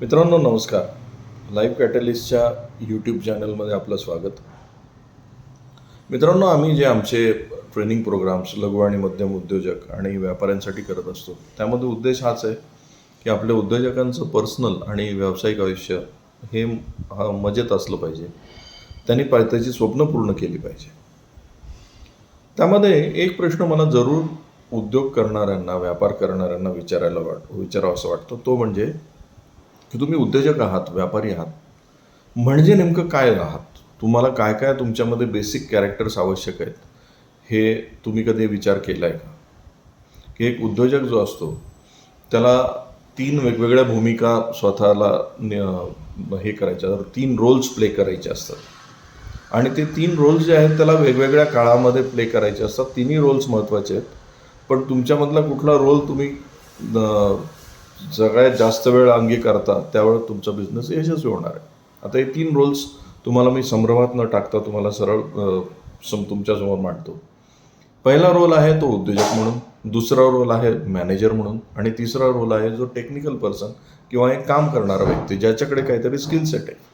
मित्रांनो नमस्कार. Live कॅटलिस्टच्या YouTube चॅनलमध्ये आपलं स्वागत. मित्रांनो आम्ही जे आमचे ट्रेनिंग प्रोग्राम्स लघु आणि मध्यम उद्योजक आणि व्यापाऱ्यांसाठी करत असतो त्यामध्ये उद्देश हाच आहे की आपल्या उद्योजकांचं पर्सनल आणि व्यावसायिक आयुष्य हे मजेत असलं पाहिजे. त्यांनी पा त्याची स्वप्न पूर्ण केली पाहिजे. त्यामध्ये एक प्रश्न मला जरूर उद्योग करणाऱ्यांना व्यापार करणाऱ्यांना विचारायला वाट विचारावा असं वाटतं. तो म्हणजे की तुम्ही उद्योजक आहात व्यापारी आहात. म्हणजे नेमकं काय आहात? तुम्हाला काय काय तुमच्यामध्ये बेसिक कॅरेक्टर्स आवश्यक आहेत? हे तुम्ही कधी विचार केला आहे का? की एक उद्योजक जो असतो त्याला तीन वेगवेगळ्या भूमिका स्वतःला हे करायच्या तीन रोल्स प्ले करायचे असतात. आणि ते तीन रोल्स जे आहेत त्याला वेगवेगळ्या काळामध्ये प्ले करायचे असतात. तिन्ही रोल्स महत्त्वाचे आहेत. पण तुमच्यामधला कुठला रोल तुम्ही सगळ्यात जास्त वेळ अंगी करता त्यावेळेस तुमचा बिझनेस यशस्वी होणार आहे. आता हे तीन रोल्स तुम्हाला मी संभ्रमात न टाकता तुम्हाला सरळ सम तुमच्यासमोर मांडतो. पहिला रोल आहे तो उद्योजक म्हणून दुसरा रोल आहे मॅनेजर म्हणून आणि तिसरा रोल आहे जो टेक्निकल पर्सन किंवा एक काम करणारा व्यक्ती ज्याच्याकडे काहीतरी स्किल सेट आहे.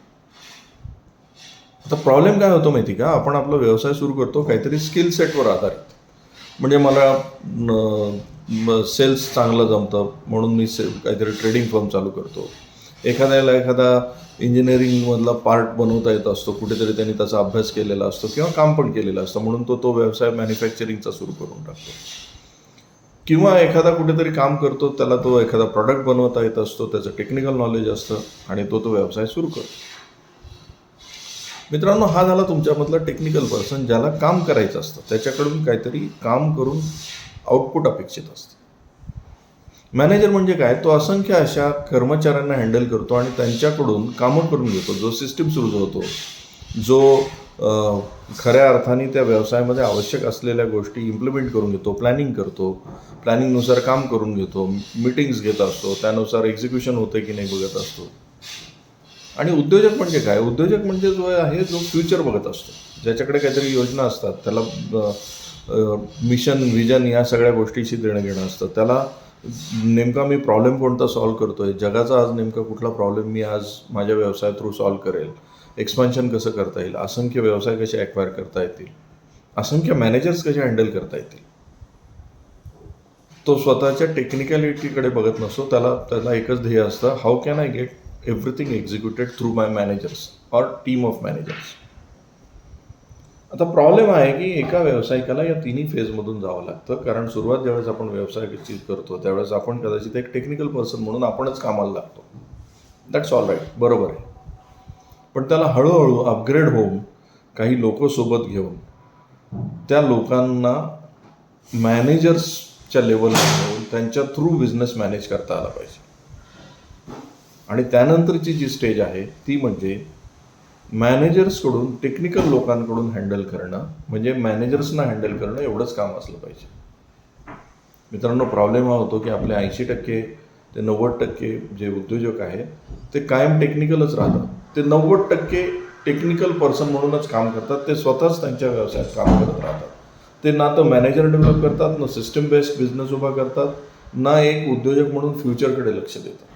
आता प्रॉब्लेम काय होतो माहिती का? आपण आपला व्यवसाय सुरू करतो काहीतरी स्किल सेटवर आधारित. म्हणजे मला सेल्स चांगलं जमतं म्हणून मी से काहीतरी ट्रेडिंग फर्म चालू करतो. एखाद्याला एखादा इंजिनिअरिंगमधला पार्ट बनवता येत असतो कुठेतरी त्यांनी त्याचा अभ्यास केलेला असतो किंवा काम पण केलेलं असतं म्हणून तो तो व्यवसाय मॅन्युफॅक्चरिंगचा सुरू करून टाकतो. किंवा एखादा कुठेतरी काम करतो त्याला तो एखादा प्रॉडक्ट बनवता येत असतो त्याचं टेक्निकल नॉलेज असतं आणि तो तो व्यवसाय सुरू करतो. मित्रांनो हा झाला तुमच्यामधला टेक्निकल पर्सन ज्याला काम करायचं असतं. त्याच्याकडून काहीतरी काम करून आउटपुट अपेक्षित असतं. मॅनेजर म्हणजे काय? तो असंख्य अशा कर्मचाऱ्यांना हँडल करतो आणि त्यांच्याकडून कामं करून घेतो. जो सिस्टीम सुरू होतो जो खऱ्या अर्थाने त्या व्यवसायामध्ये आवश्यक असलेल्या गोष्टी इम्प्लिमेंट करून घेतो प्लॅनिंग करतो प्लॅनिंगनुसार काम करून घेतो मीटिंग्स घेत असतो त्यानुसार एक्झिक्युशन होते की नाही बघत असतो. आणि उद्योजक म्हणजे काय? उद्योजक म्हणजे जो आहे जो फ्युचर बघत असतो. ज्याच्याकडे काहीतरी योजना असतात त्याला मिशन विजन या सगळ्या गोष्टीशी देणं घेणं असतं. त्याला नेमका मी प्रॉब्लेम कोणता सॉल्व्ह करतोय? जगाचा आज नेमका कुठला प्रॉब्लेम मी आज माझ्या व्यवसाय थ्रू सॉल्व्ह करेल? एक्सपान्शन कसं करता येईल? असंख्य व्यवसाय कसे ॲक्वायर करता येतील? असंख्य मॅनेजर्स कसे हँडल करता येतील? तो स्वतःच्या टेक्निकॅलिटीकडे बघत नसतो. त्याला त्याला एकच ध्येय असतं how can I get everything executed through my managers or team of managers आता प्रॉब्लेम आहे की एका व्यावसायिकाला या तिन्ही फेजमधून जावं लागतं. कारण सुरुवात ज्यावेळेस आपण व्यवसायाची करतो त्यावेळेस आपण कदाचित एक टेक्निकल पर्सन म्हणून आपणच कामाला लागतो. दॅट्स ऑल राईट बरोबर आहे. पण त्याला हळूहळू अपग्रेड होऊन काही लोक सोबत घेऊन त्या लोकांना मॅनेजर्सच्या लेवलला घेऊन त्यांच्या थ्रू बिझनेस मॅनेज करता आला पाहिजे. आणि त्यानंतरची जी स्टेज आहे ती म्हणजे मॅनेजर्सकडून टेक्निकल लोकांकडून हँडल करणं म्हणजे मॅनेजर्सना हँडल करणं एवढंच काम असलं पाहिजे. मित्रांनो प्रॉब्लेम हा होतो की आपले ऐंशी टक्के ते नव्वद टक्के जे उद्योजक आहेत ते कायम टेक्निकलच राहतात. ते नव्वद टक्के टेक्निकल पर्सन म्हणूनच काम करतात ते स्वतःच त्यांच्या व्यवसायात काम करत राहतात. ते ना तर मॅनेजर डेव्हलप करतात ना सिस्टम बेस्ड बिझनेस उभा करतात ना एक उद्योजक म्हणून फ्युचरकडे लक्ष देतात.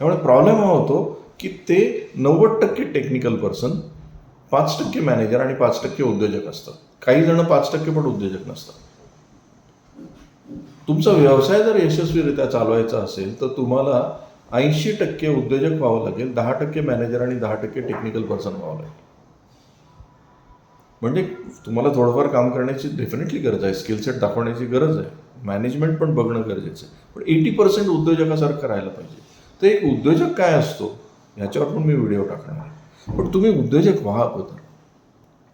त्यामुळे प्रॉब्लेम हा होतो की ते नव्वद टक्के टेक्निकल पर्सन पाच टक्के मॅनेजर आणि पाच टक्के उद्योजक असतात. काही जण पाच टक्के पण उद्योजक नसतात. तुमचा व्यवसाय जर यशस्वीरित्या चालवायचा असेल तर तुम्हाला ऐंशी टक्के उद्योजक व्हावं लागेल दहा टक्के मॅनेजर आणि दहा टक्के टेक्निकल पर्सन व्हावं लागेल. म्हणजे तुम्हाला थोडंफार काम करण्याची डेफिनेटली गरज आहे स्किल सेट दाखवण्याची गरज आहे. मॅनेजमेंट पण बघणं गरजेचं आहे. पण एटी पर्सेंट उद्योजकासारखं राहायला पाहिजे. तर एक उद्योजक काय असतो? ह्याच्यावर पण मी व्हिडिओ टाकणार आहे. पण तुम्ही उद्योजक व्हा अगोदर.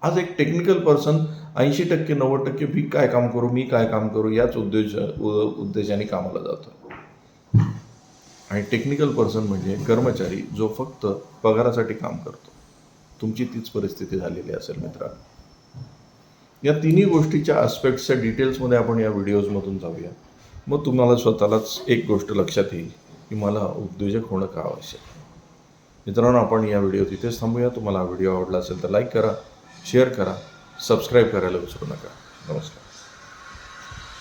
आज एक टेक्निकल पर्सन ऐंशी टक्के नव्वद टक्के मी काय काम करू मी काय काम करू याच उद्देश उद्देशाने कामाला जातो. आणि टेक्निकल पर्सन म्हणजे कर्मचारी जो फक्त पगारासाठी काम करतो. तुमची तीच परिस्थिती झालेली असेल मित्रांनो. या तिन्ही गोष्टीच्या आस्पेक्ट्सच्या डिटेल्समध्ये आपण या व्हिडिओजमधून जाऊया. मग तुम्हाला स्वतःलाच एक गोष्ट लक्षात येईल की मला उद्योजक होणं का आवश्यक आहे? मित्रांनो आपण या व्हिडिओ तिथेच थांबूया. तुम्हाला हा व्हिडिओ आवडला असेल तर लाईक करा शेअर करा सबस्क्राईब करायला विसरू नका. नमस्कार.